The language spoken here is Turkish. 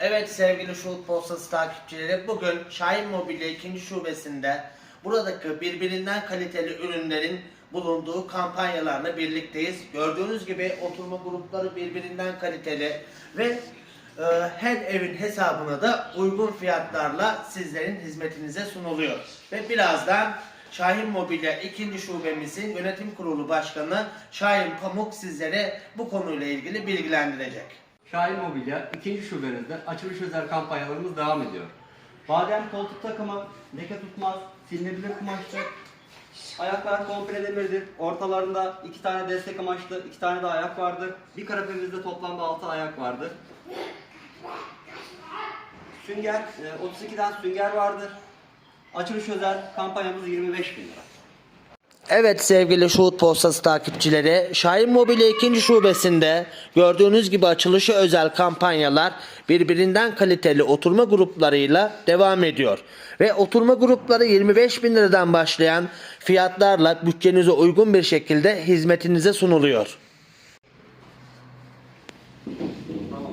Evet sevgili Şuhut Postası takipçileri bugün Şahin Mobilya 2. şubesinde buradaki birbirinden kaliteli ürünlerin bulunduğu kampanyalarla birlikteyiz. Gördüğünüz gibi oturma grupları birbirinden kaliteli ve e, her evin hesabına da uygun fiyatlarla sizlerin hizmetinize sunuluyor. Ve birazdan Şahin Mobilya 2. şubemizin yönetim kurulu başkanı Şahin Pamuk sizlere bu konuyla ilgili bilgilendirecek. Şahin Mobilya ikinci şubemizde açılış özel kampanyalarımız devam ediyor. Badem koltuk takımı, leke tutmaz, silinebilir kumaşlı, ayaklar komple demirdir. Ortalarında iki tane destek amaçlı, iki tane de ayak vardır. Bir kanepemizde toplamda altı ayak vardır. Sünger, e, 32'den sünger vardır. Açılış özel kampanyamız 25 bin lira. Evet sevgili Şuhut Postası takipçileri, Şahin Mobilya 2. şubesinde gördüğünüz gibi açılışı özel kampanyalar birbirinden kaliteli oturma gruplarıyla devam ediyor. Ve oturma grupları 25 bin liradan başlayan fiyatlarla bütçenize uygun bir şekilde hizmetinize sunuluyor. Tamam